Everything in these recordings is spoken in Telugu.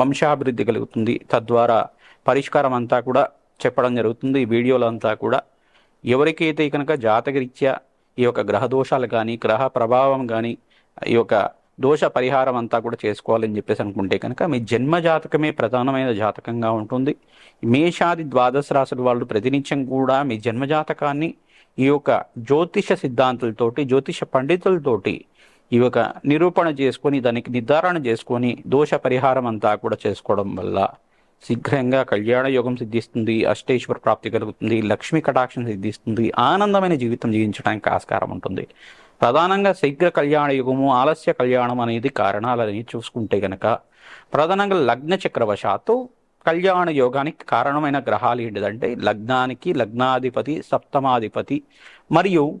వంశాభివృద్ధి కలుగుతుంది. తద్వారా పరిష్కారం అంతా కూడా చెప్పడం జరుగుతుంది. ఈ వీడియోలో అంతా కూడా ఎవరికైతే కనుక జాతకరీత్యా ఈ యొక్క గ్రహ దోషాలు కానీ గ్రహ ప్రభావం కానీ ఈ యొక్క దోష పరిహారం అంతా కూడా చేసుకోవాలని చెప్పేసి అనుకుంటే కనుక మీ జన్మ జాతకమే ప్రధానమైన జాతకంగా ఉంటుంది. మేషాది ద్వాదశ రాశుల వాళ్ళు ప్రతినిత్యం కూడా మీ జన్మ జాతకాన్ని ఈ యొక్క జ్యోతిష సిద్ధాంతులతోటి జ్యోతిష పండితులతోటి ఈ నిరూపణ చేసుకొని దానికి నిర్ధారణ చేసుకొని దోష పరిహారం అంతా కూడా చేసుకోవడం వల్ల శీఘ్రంగా కళ్యాణ యోగం సిద్ధిస్తుంది అష్టేశ్వర ప్రాప్తి కలుగుతుంది లక్ష్మీ కటాక్షం సిద్ధిస్తుంది ఆనందమైన జీవితం జీవించడానికి ఆస్కారం ఉంటుంది. ప్రధానంగా శీఘ్ర కళ్యాణ యుగము ఆలస్య కళ్యాణం అనేది కారణాలని చూసుకుంటే గనక ప్రధానంగా లగ్న చక్రవశాత్తు కళ్యాణ యోగానికి కారణమైన గ్రహాలు ఏంటిదంటే లగ్నానికి లగ్నాధిపతి సప్తమాధిపతి మరియు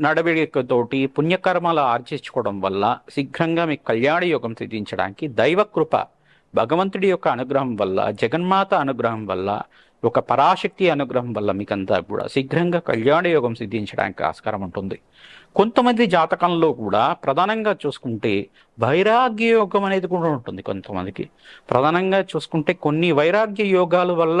నడవడికతోటి పుణ్యకర్మలు ఆర్జించుకోవడం వల్ల శీఘ్రంగా మీకు కళ్యాణ యోగం సిద్ధించడానికి దైవకృప భగవంతుడి యొక్క అనుగ్రహం వల్ల జగన్మాత అనుగ్రహం వల్ల ఒక పరాశక్తి అనుగ్రహం వల్ల మీకంతా కూడా శీఘ్రంగా కళ్యాణ యోగం సిద్ధించడానికి ఆస్కారం ఉంటుంది. కొంతమంది జాతకంలో కూడా ప్రధానంగా చూసుకుంటే వైరాగ్య యోగం అనేది కూడా ఉంటుంది కొంతమందికి. ప్రధానంగా చూసుకుంటే కొన్ని వైరాగ్య యోగాల వల్ల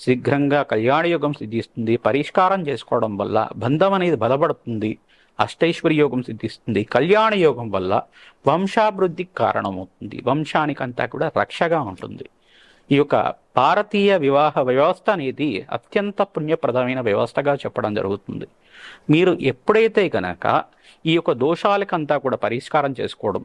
శీఘ్రంగా కళ్యాణయోగం సిద్ధిస్తుంది. పరిష్కారం చేసుకోవడం వల్ల బంధం అనేది బలపడుతుంది. అష్టైశ్వర్య యోగం సిద్ధిస్తుంది. కళ్యాణ యోగం వల్ల వంశాభివృద్ధికి కారణమవుతుంది. వంశానికంతా కూడా రక్షగా ఉంటుంది. ఈ యొక్క భారతీయ వివాహ వ్యవస్థ అనేది అత్యంత పుణ్యప్రదమైన వ్యవస్థగా చెప్పడం జరుగుతుంది. మీరు ఎప్పుడైతే కనుక ఈ యొక్క దోషాలకంతా కూడా పరిష్కారం చేసుకోవడం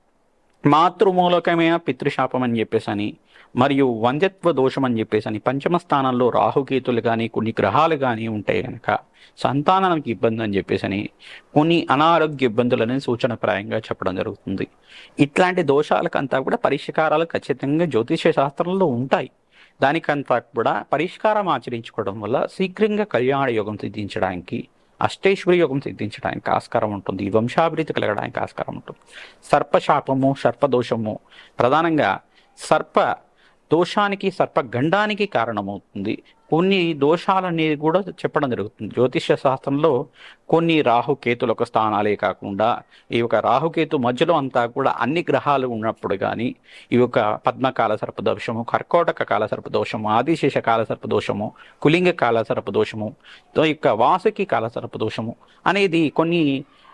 మాతృమూలకమైన పితృశాపం అని చెప్పేసి అని మరియు వంద్యత్వ దోషం అని చెప్పేసి అని పంచమ స్థానంలో రాహుకేతులు కానీ కొన్ని గ్రహాలు కానీ ఉంటాయి కనుక సంతానానికి ఇబ్బంది అని చెప్పేసి అని కొన్ని అనారోగ్య ఇబ్బందులని సూచనప్రాయంగా చెప్పడం జరుగుతుంది. ఇట్లాంటి దోషాలకంతా కూడా పరిష్కారాలు ఖచ్చితంగా జ్యోతిష శాస్త్రంలో ఉంటాయి. దానికంతా కూడా పరిష్కారం ఆచరించుకోవడం వల్ల శీఘ్రంగా కళ్యాణ యోగం సిద్ధించడానికి అష్టేశ్వరి యోగం సిద్ధించడానికి ఆస్కారం ఉంటుంది. వంశాభివృద్ధి కలగడానికి ఆస్కారం ఉంటుంది. సర్పశాపము సర్పదోషము. ప్రధానంగా సర్ప దోషానికి సర్పగండానికి కారణమవుతుంది. కొన్ని దోషాలనేది కూడా చెప్పడం జరుగుతుంది. జ్యోతిష్య శాస్త్రంలో కొన్ని రాహుకేతుల స్థానాలే కాకుండా ఈ యొక్క రాహుకేతు మధ్యలో అంతా కూడా అన్ని గ్రహాలు ఉన్నప్పుడు కానీ ఈ యొక్క పద్మకాల సర్పదోషము కర్కోటక కాల సర్పదోషము ఆదిశేష కాల సర్పదోషము కులింగ కాల సర్పదోషము తో యొక్క వాసుకి కాల సర్పదోషము అనేది కొన్ని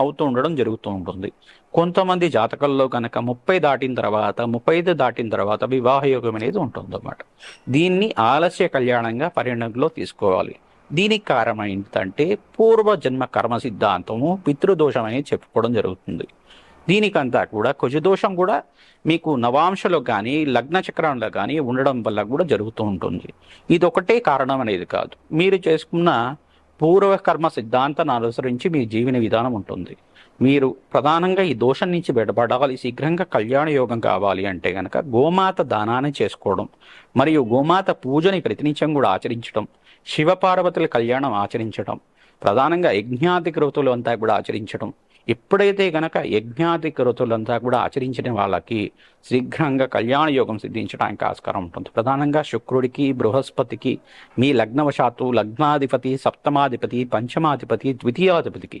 అవుతూ ఉండడం జరుగుతూ ఉంటుంది. కొంతమంది జాతకంలో కనుక ముప్పై దాటిన తర్వాత ముప్పై ఐదు దాటిన తర్వాత వివాహ యోగం అనేది ఉంటుందన్నమాట. దీన్ని ఆలస్య కళ్యాణంగా పరిగణనలో తీసుకోవాలి. దీనికి కారణం ఏంటంటే పూర్వజన్మ కర్మ సిద్ధాంతము పితృదోషం అనేది చెప్పుకోవడం జరుగుతుంది. దీనికంతా కూడా కుజదోషం కూడా మీకు నవాంశలో కానీ లగ్న చక్రంలో కానీ ఉండడం వల్ల కూడా జరుగుతూ ఉంటుంది. ఇది ఒకటే కారణం అనేది కాదు. మీరు చేసుకున్న పూర్వకర్మ సిద్ధాంతాన్ని అనుసరించి మీ జీవన విధానం ఉంటుంది. మీరు ప్రధానంగా ఈ దోషం నుంచి బయటపడాలి. శీఘ్రంగా కళ్యాణ యోగం కావాలి అంటే గనక గోమాత దానాన్ని చేసుకోవడం మరియు గోమాత పూజని ప్రతినిత్యం కూడా ఆచరించడం శివపార్వతుల కళ్యాణం ఆచరించడం ప్రధానంగా యజ్ఞాది అంతా కూడా ఆచరించడం ఎప్పుడైతే గనక యజ్ఞాది కృతులంతా కూడా ఆచరించిన వాళ్ళకి శీఘ్రంగా కళ్యాణ యోగం సిద్ధించడానికి ఆస్కారం ఉంటుంది. ప్రధానంగా శుక్రుడికి బృహస్పతికి మీ లగ్నవశాత్తు లగ్నాధిపతి సప్తమాధిపతి పంచమాధిపతి ద్వితీయాధిపతికి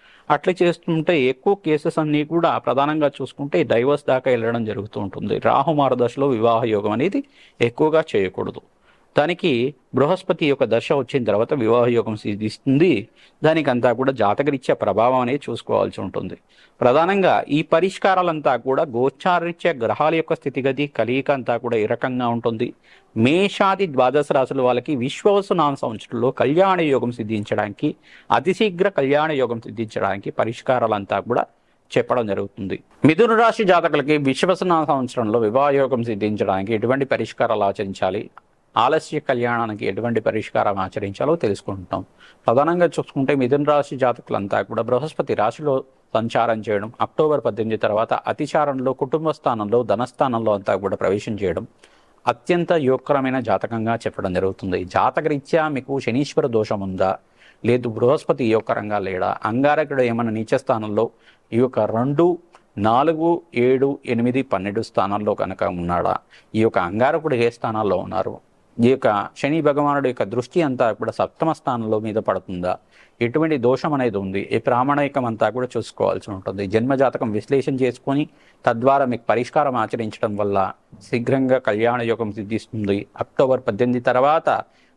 అట్లా చేస్తుంటే ఎక్కువ కేసెస్ అన్నీ కూడా ప్రధానంగా చూసుకుంటే డైవర్స్ దాకా వెళ్ళడం జరుగుతూ ఉంటుంది. రాహు మహర్దశలో వివాహ యోగం అనేది ఎక్కువగా చేయకూడదు. దానికి బృహస్పతి యొక్క దశ వచ్చిన తర్వాత వివాహ యోగం సిద్ధిస్తుంది. దానికి అంతా కూడా జాతకరీత్యా ప్రభావం అనేది చూసుకోవాల్సి ఉంటుంది. ప్రధానంగా ఈ పరిష్కారాలంతా కూడా గోచారరీత్యా గ్రహాల యొక్క స్థితిగతి కలియిక అంతా కూడా ఈ రకంగా ఉంటుంది? మేషాది ద్వాదశ రాశుల వాళ్ళకి విశ్వవసునామ సంవత్సరంలో కళ్యాణ యోగం సిద్ధించడానికి అతి శీఘ్ర కళ్యాణ యోగం సిద్ధించడానికి పరిష్కారాలంతా కూడా చెప్పడం జరుగుతుంది. మిథున రాశి జాతకులకి విశ్వసన సంవత్సరంలో వివాహయోగం సిద్ధించడానికి ఎటువంటి పరిష్కారాలు ఆచరించాలి? ఆలస్య కళ్యాణానికి ఎటువంటి పరిష్కారం ఆచరించాలో తెలుసుకుంటాం. ప్రధానంగా చూసుకుంటే మిథున రాశి జాతకులంతా కూడా బృహస్పతి రాశిలో సంచారం చేయడం అక్టోబర్ పద్దెనిమిది తర్వాత అతిచారంలో కుటుంబ స్థానంలో ధనస్థానంలో అంతా కూడా ప్రవేశం చేయడం అత్యంత యోగకరమైన జాతకంగా చెప్పడం జరుగుతుంది. జాతకరీత్యా మీకు శనీశ్వర దోషం ఉందా? లేదు బృహస్పతి యోగకరంగా లేడా? అంగారకుడు ఏమైనా నీచ స్థానంలో ఈ యొక్క రెండు నాలుగు ఏడు ఎనిమిది పన్నెండు స్థానాల్లో కనుక ఉన్నాడా? ఈ యొక్క అంగారకుడు ఏ స్థానాల్లో ఉన్నారు? ఈ యొక్క శని భగవానుడి యొక్క దృష్టి అంతా కూడా సప్తమ స్థానంలో మీద పడుతుందా? ఎటువంటి దోషం అనేది ఉంది? ఈ ప్రామాణికం అంతా కూడా చూసుకోవాల్సి ఉంటుంది. జన్మజాతకం విశ్లేషణ చేసుకొని తద్వారా మీకు పరిష్కారం ఆచరించడం వల్ల శీఘ్రంగా కళ్యాణ యోగం సిద్ధిస్తుంది. అక్టోబర్ పద్దెనిమిది తర్వాత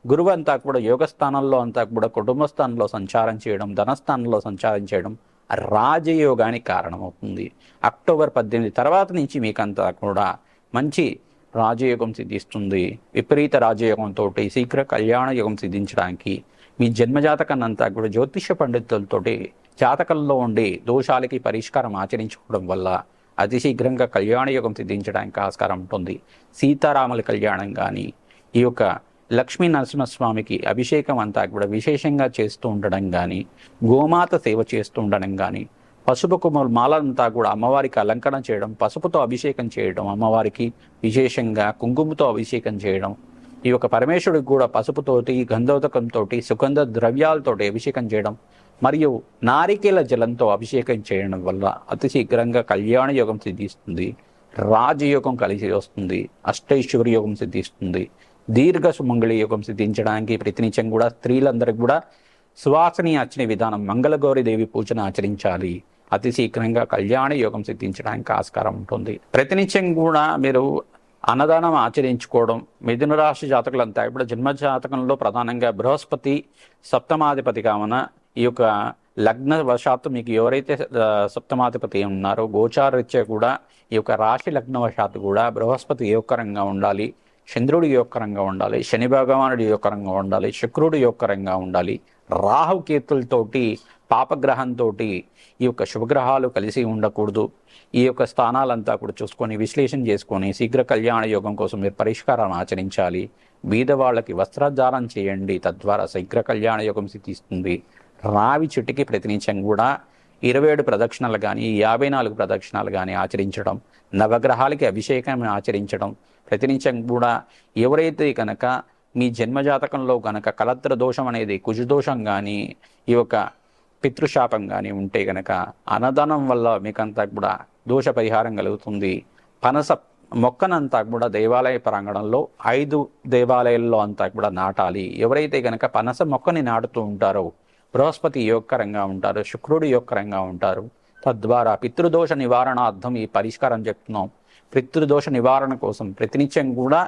గురువు అంతా కూడా యోగ స్థానంలో అంతా కూడా కుటుంబ స్థానంలో సంచారం చేయడం ధనస్థానంలో సంచారం చేయడం రాజయోగానికి కారణమవుతుంది. అక్టోబర్ పద్దెనిమిది తర్వాత నుంచి మీకంతా కూడా మంచి రాజయోగం సిద్ధిస్తుంది. విపరీత రాజయోగంతో శీఘ్ర కళ్యాణ యోగం సిద్ధించడానికి మీ జన్మజాతకన్నంతా కూడా జ్యోతిష పండితులతోటి జాతకంలో ఉండే దోషాలకి పరిష్కారం ఆచరించుకోవడం వల్ల అతి శీఘ్రంగా కళ్యాణ యోగం సిద్ధించడానికి ఆస్కారం ఉంటుంది. సీతారాముల కళ్యాణం కానీ ఈ యొక్క లక్ష్మీ నరసింహస్వామికి అభిషేకం అంతా కూడా విశేషంగా చేస్తూ ఉండడం కానీ గోమాత సేవ చేస్తూ ఉండడం కానీ పసుపు కుమల మాలంతా కూడా అమ్మవారికి అలంకరణ చేయడం పసుపుతో అభిషేకం చేయడం అమ్మవారికి విశేషంగా కుంకుమతో అభిషేకం చేయడం. ఈ యొక్క పరమేశ్వరుడికి కూడా పసుపుతోటి గంధోదకంతో సుగంధ ద్రవ్యాలతోటి అభిషేకం చేయడం మరియు నారికేల జలంతో అభిషేకం చేయడం వల్ల అతి శీఘ్రంగా కళ్యాణ యోగం సిద్ధిస్తుంది రాజయోగం కలిసి వస్తుంది అష్టైశ్వర్య యోగం సిద్ధిస్తుంది దీర్ఘ సుమంగళి యోగం సిద్ధించడానికి ప్రతినిత్యం కూడా స్త్రీలందరికీ కూడా సువాసని ఆచరణ విధానం మంగళగౌరి దేవి పూజను ఆచరించాలి. అతి శీఘ్రంగా కళ్యాణ యోగం సిద్ధించడానికి ఆస్కారం ఉంటుంది. ప్రతినిత్యం కూడా మీరు అన్నదానం ఆచరించుకోవడం మిథున రాశి జాతకులంతా ఇప్పుడు జన్మ జాతకంలో ప్రధానంగా బృహస్పతి సప్తమాధిపతి కావున ఈ యొక్క లగ్న వశాత్తు మీకు ఎవరైతే సప్తమాధిపతి ఉన్నారో గోచారరీత్యా కూడా ఈ యొక్క రాశి లగ్న వశాత్తు కూడా బృహస్పతి యోగకరంగా ఉండాలి చంద్రుడు యోగకరంగా ఉండాలి శని భగవానుడు యోగకరంగా ఉండాలి శుక్రుడు యోగకరంగా ఉండాలి. రాహు కేతులతోటి పాపగ్రహంతో ఈ యొక్క శుభగ్రహాలు కలిసి ఉండకూడదు. ఈ యొక్క స్థానాలంతా కూడా చూసుకొని విశ్లేషణ చేసుకొని శీఘ్ర కళ్యాణ యోగం కోసం మీరు పరిష్కారాన్ని ఆచరించాలి. బీదవాళ్ళకి వస్త్రధారం చేయండి. తద్వారా శీఘ్ర కళ్యాణ యోగం సిద్ధిస్తుంది. రావి చెట్టుకి ప్రతినిత్యం కూడా ఇరవై ఏడు ప్రదక్షిణలు కానీ యాభై నాలుగు ప్రదక్షిణాలు కానీ ఆచరించడం నవగ్రహాలకి అభిషేకం ఆచరించడం ప్రతినిత్యం కూడా ఎవరైతే కనుక మీ జన్మజాతకంలో కనుక కలత్ర దోషం అనేది కుజదోషం కానీ ఈ యొక్క పితృశాపం కానీ ఉంటే గనక అన్నదానం వల్ల మీకంతా కూడా దోష పరిహారం కలుగుతుంది. పనస మొక్కనంతా కూడా దేవాలయ ప్రాంగణంలో ఐదు దేవాలయాల్లో అంతా కూడా నాటాలి. ఎవరైతే గనక పనస మొక్కని నాటుతూ ఉంటారో బృహస్పతి యోగకరంగా ఉంటారు శుక్రుడు యోగకరంగా ఉంటారు తద్వారా పితృదోష నివారణార్థం ఈ పరిష్కారం చెప్తున్నాం. పితృదోష నివారణ కోసం ప్రతినిత్యం కూడా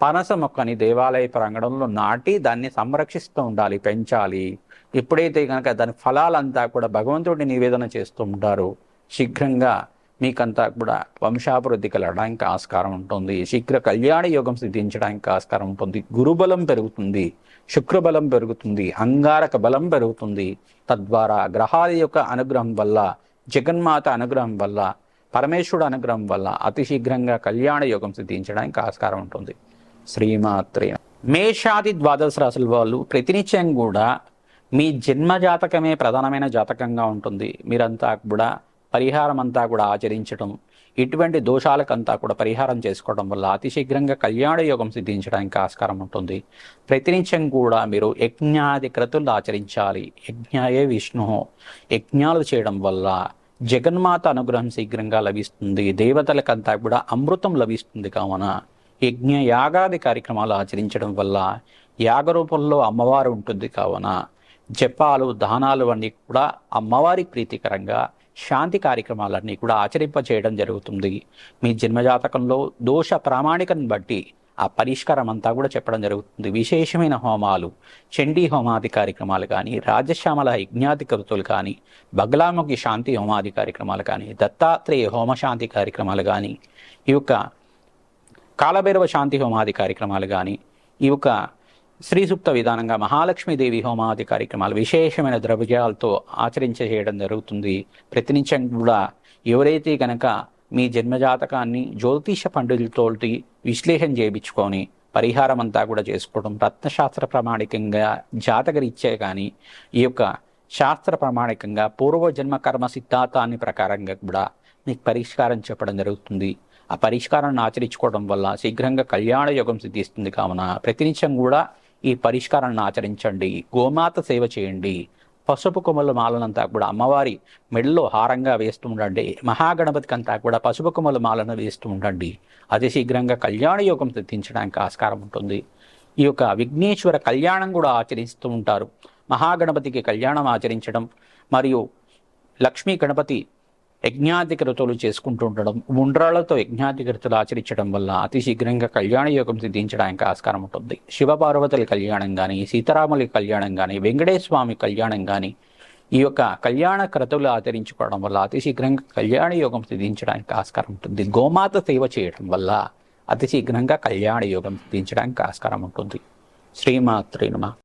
పనస మొక్కని దేవాలయ ప్రాంగణంలో నాటి దాన్ని సంరక్షిస్తూ ఉండాలి పెంచాలి. ఎప్పుడైతే కనుక దాని ఫలాలంతా కూడా భగవంతుడి నివేదన చేస్తూ ఉంటారో శీఘ్రంగా మీకంతా కూడా వంశాభివృద్ధి కలగడానికి ఆస్కారం ఉంటుంది. శీఘ్ర కళ్యాణ యోగం సిద్ధించడానికి ఆస్కారం ఉంటుంది. గురుబలం పెరుగుతుంది. శుక్రబలం పెరుగుతుంది. అంగారక బలం పెరుగుతుంది. తద్వారా గ్రహాల యొక్క అనుగ్రహం వల్ల జగన్మాత అనుగ్రహం వల్ల పరమేశ్వరుడు అనుగ్రహం వల్ల అతి శీఘ్రంగా కళ్యాణ యోగం సిద్ధించడానికి ఆస్కారం ఉంటుంది. శ్రీమాత్రే మేషాది ద్వాదశ రాశుల వాళ్ళు ప్రతినిత్యం కూడా మీ జన్మ జాతకమే ప్రధానమైన జాతకంగా ఉంటుంది. మీరంతా కూడా పరిహారం అంతా కూడా ఆచరించడం ఇటువంటి దోషాలకంతా కూడా పరిహారం చేసుకోవడం వల్ల అతి శీఘ్రంగా కళ్యాణ యోగం సిద్ధించడానికి ఆస్కారం ఉంటుంది. ప్రతినిత్యం కూడా మీరు యజ్ఞాది క్రతులు ఆచరించాలి. యజ్ఞాయే విష్ణు. యజ్ఞాలు చేయడం వల్ల జగన్మాత అనుగ్రహం శీఘ్రంగా లభిస్తుంది. దేవతలకంతా కూడా అమృతం లభిస్తుంది కావున యజ్ఞ యాగాది కార్యక్రమాలు ఆచరించడం వల్ల యాగ రూపంలో అమ్మవారు ఉంటుంది కావున జపాలు దానాలు అన్నీ కూడా అమ్మవారి ప్రీతికరంగా శాంతి కార్యక్రమాలన్నీ కూడా ఆచరింప చేయడం జరుగుతుంది. మీ జన్మజాతకంలో దోష ప్రామాణికను బట్టి ఆ పరిష్కారం అంతా కూడా చెప్పడం జరుగుతుంది. విశేషమైన హోమాలు చండీ హోమాది కార్యక్రమాలు కానీ రాజశ్యామల యజ్ఞాది కృతులు కానీ బగలాముఖి శాంతి హోమాది కార్యక్రమాలు కానీ దత్తాత్రేయ హోమశాంతి కార్యక్రమాలు కానీ ఈ యొక్క కాలభైరవ శాంతి హోమాది కార్యక్రమాలు కానీ ఈ యొక్క శ్రీసూక్త విధానంగా మహాలక్ష్మీదేవి హోమాది కార్యక్రమాలు విశేషమైన ద్రవ్యాలతో ఆచరించ చేయడం జరుగుతుంది. ప్రతినిత్యం కూడా ఎవరైతే గనక మీ జన్మజాతకాన్ని జ్యోతిష పండితులతోటి విశ్లేషణ చేయించుకొని పరిహారం అంతా కూడా చేసుకోవడం రత్నశాస్త్ర ప్రామాణికంగా జాతకరీత్యా కానీ ఈ యొక్క శాస్త్ర ప్రామాణికంగా పూర్వజన్మ కర్మ సిద్ధాంతాన్ని ప్రకారంగా కూడా మీకు పరిష్కారం చెప్పడం జరుగుతుంది. ఆ పరిష్కారాన్ని ఆచరించుకోవడం వల్ల శీఘ్రంగా కళ్యాణ యోగం సిద్ధిస్తుంది. కావున ప్రతినిత్యం కూడా ఈ పరిష్కారాన్ని ఆచరించండి. గోమాత సేవ చేయండి. పసుపు కొమ్మల మాలనంతా కూడా అమ్మవారి మెడలో హారంగా వేస్తూ ఉండండి. మహాగణపతికి అంతా కూడా పసుపు కొమ్మల మాలను వేస్తూ ఉండండి. అతి శీఘ్రంగా కళ్యాణ యోగం సిద్ధించడానికి ఆస్కారం ఉంటుంది. ఈ యొక్క విఘ్నేశ్వర కళ్యాణం కూడా ఆచరిస్తూ ఉంటారు. మహాగణపతికి కళ్యాణం ఆచరించడం మరియు లక్ష్మీ గణపతి యజ్ఞాధికృతులు చేసుకుంటూ ఉండడం ఉండ్రాళ్ళతో యజ్ఞాధికృతులు ఆచరించడం వల్ల అతి శీఘ్రంగా కళ్యాణ యోగం సిద్ధించడానికి ఆస్కారం ఉంటుంది. శివపార్వతుల కళ్యాణం కానీ సీతారాముల కళ్యాణం కానీ వెంకటేశ్వమి కళ్యాణం కానీ ఈ యొక్క కళ్యాణ క్రతువులు ఆచరించుకోవడం వల్ల అతి శీఘ్రంగా కళ్యాణ యోగం సిద్ధించడానికి ఆస్కారం ఉంటుంది. గోమాత సేవ చేయడం వల్ల అతి శీఘ్రంగా కళ్యాణ యోగం సిద్ధించడానికి ఆస్కారం ఉంటుంది. శ్రీమాత్రీనుమ